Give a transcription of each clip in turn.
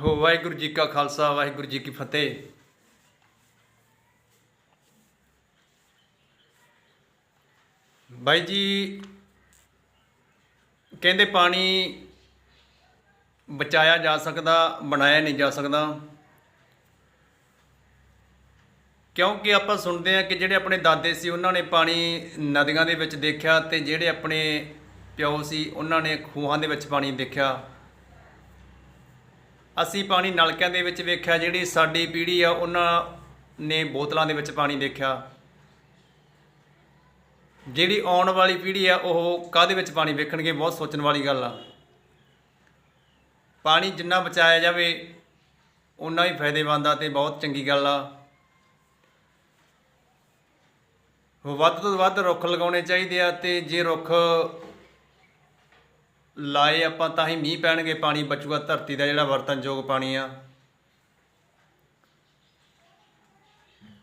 ਹੋ ਵਾਹਿਗੁਰੂ ਜੀ ਕਾ ਖਾਲਸਾ, ਵਾਹਿਗੁਰੂ ਜੀ ਕੀ ਫਤਿਹ। ਬਾਈ ਜੀ, ਕਹਿੰਦੇ ਪਾਣੀ ਬਚਾਇਆ ਜਾ ਸਕਦਾ, ਬਣਾਇਆ ਨਹੀਂ ਜਾ ਸਕਦਾ। ਕਿਉਂਕਿ ਆਪਾਂ ਸੁਣਦੇ ਆ ਕਿ ਜਿਹੜੇ ਆਪਣੇ ਦਾਦੇ ਸੀ, ਉਹਨਾਂ ਨੇ ਪਾਣੀ ਨਦੀਆਂ ਦੇ ਵਿੱਚ ਦੇਖਿਆ ਤੇ ਜਿਹੜੇ ਆਪਣੇ ਪਿਓ ਸੀ, ਉਹਨਾਂ ਨੇ ਖੂਹਾਂ ਦੇ ਵਿੱਚ ਪਾਣੀ ਦੇਖਿਆ। ਅਸੀਂ ਪਾਣੀ ਨਲਕਿਆਂ ਦੇ ਵਿੱਚ ਵੇਖਿਆ, ਜਿਹੜੀ ਸਾਡੀ ਪੀੜ੍ਹੀ ਆ, ਉਹਨਾਂ ਨੇ ਬੋਤਲਾਂ ਦੇ ਵਿੱਚ ਪਾਣੀ ਦੇਖਿਆ। ਜਿਹੜੀ ਆਉਣ ਵਾਲੀ ਪੀੜ੍ਹੀ ਆ, ਉਹ ਕਾਹਦੇ ਵਿੱਚ ਪਾਣੀ ਵੇਖਣਗੇ? ਬਹੁਤ ਸੋਚਣ ਵਾਲੀ ਗੱਲ ਆ। ਪਾਣੀ ਜਿੰਨਾ ਬਚਾਇਆ ਜਾਵੇ ਉਨਾ ਹੀ ਫਾਇਦੇਮੰਦ ਆ ਤੇ ਬਹੁਤ ਚੰਗੀ ਗੱਲ ਆ। ਵੱਧ ਤੋਂ ਵੱਧ ਰੁੱਖ ਲਗਾਉਣੇ ਚਾਹੀਦੇ ਆ ਤੇ ਜੇ ਰੁੱਖ ਲਾਏ ਆਪਾਂ ਤਾਂ ਹੀ ਮੀਂਹ ਪੈਣਗੇ, ਪਾਣੀ ਬਚੂਗਾ, ਧਰਤੀ ਦਾ ਜਿਹੜਾ ਵਰਤਨਯੋਗ ਪਾਣੀ ਆ।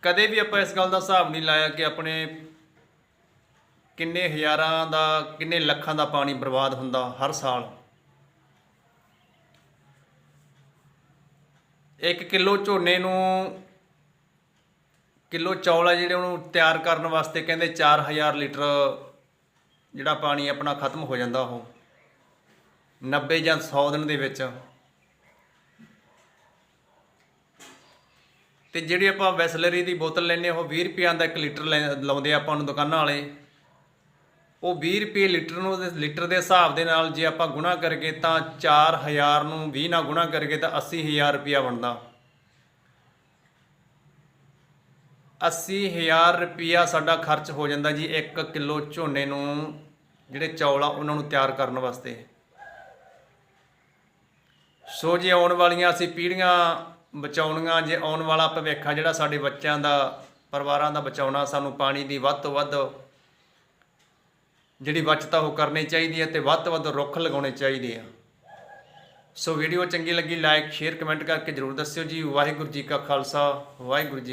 ਕਦੇ ਵੀ ਆਪਾਂ ਇਸ ਗੱਲ ਦਾ ਹਿਸਾਬ ਨਹੀਂ ਲਾਇਆ ਕਿ ਆਪਣੇ ਕਿੰਨੇ ਹਜ਼ਾਰਾਂ ਦਾ, ਕਿੰਨੇ ਲੱਖਾਂ ਦਾ ਪਾਣੀ ਬਰਬਾਦ ਹੁੰਦਾ ਹਰ ਸਾਲ। 1 ਕਿਲੋ ਝੋਨੇ ਨੂੰ, ਕਿਲੋ ਚੌਲ ਆ ਜਿਹੜੇ ਉਹਨੂੰ ਤਿਆਰ ਕਰਨ ਵਾਸਤੇ ਕਹਿੰਦੇ 4000 ਲੀਟਰ ਜਿਹੜਾ ਪਾਣੀ ਆਪਣਾ ਖਤਮ ਹੋ ਜਾਂਦਾ ਉਹ। 90 ਜਾਂ 100 ਦਿਨ ਦੇ ਵਿੱਚ। ਤੇ ਜਿਹੜੀ ਆਪਾਂ ਵੈਸਲਰੀ ਦੀ ਬੋਤਲ ਲੈਨੇ ਉਹ 20 ਰੁਪਈਆਂ ਦਾ 1 ਲੀਟਰ ਲੈ- ਲਾਉਂਦੇ ਆਪਾਂ ਨੂੰ ਦੁਕਾਨਾਂ ਵਾਲੇ। ਉਹ 20 ਰੁਪਏ ਲੀਟਰ ਨੂੰ ਲੀਟਰ ਦੇ ਹਿਸਾਬ ਦੇ ਨਾਲ ਜੇ ਆਪਾਂ ਗੁਣਾ ਕਰਕੇ ਤਾਂ 4000 ਨੂੰ 20 ਨਾਲ ਗੁਣਾ ਕਰਕੇ ਤਾਂ 80000 ਰੁਪਇਆ ਬਣਦਾ। 80000 ਰੁਪਇਆ ਸਾਡਾ ਖਰਚ ਹੋ ਜਾਂਦਾ ਜੀ 1 ਕਿਲੋ ਝੋਨੇ ਨੂੰ, ਜਿਹੜੇ ਚੌਲ ਆ, ਉਹਨਾਂ ਨੂੰ ਤਿਆਰ ਕਰਨ ਵਾਸਤੇ। ਸੋ ਜੇ ਆਉਣ ਵਾਲੀਆਂ ਅਸੀਂ ਪੀੜ੍ਹੀਆਂ ਬਚਾਉਣੀਆਂ, ਜੇ ਆਉਣ ਵਾਲਾ ਭਵਿੱਖ ਆ ਜਿਹੜਾ ਸਾਡੇ ਬੱਚਿਆਂ ਦਾ, ਪਰਿਵਾਰਾਂ ਦਾ ਬਚਾਉਣਾ, ਸਾਨੂੰ ਪਾਣੀ ਦੀ ਵੱਧ ਤੋਂ ਵੱਧ ਜਿਹੜੀ ਬਚਤ ਆ ਉਹ ਕਰਨੀ ਚਾਹੀਦੀ ਹੈ ਤੇ ਵੱਧ ਤੋਂ ਵੱਧ ਰੁੱਖ ਲਗਾਉਣੇ ਚਾਹੀਦੇ ਆ। ਸੋ ਵੀਡੀਓ ਚੰਗੀ ਲੱਗੀ, ਲਾਈਕ, ਸ਼ੇਅਰ, ਕਮੈਂਟ ਕਰਕੇ ਜਰੂਰ ਦੱਸਿਓ ਜੀ। ਵਾਹਿਗੁਰੂ ਜੀ ਕਾ ਖਾਲਸਾ, ਵਾਹਿਗੁਰੂ ਜੀ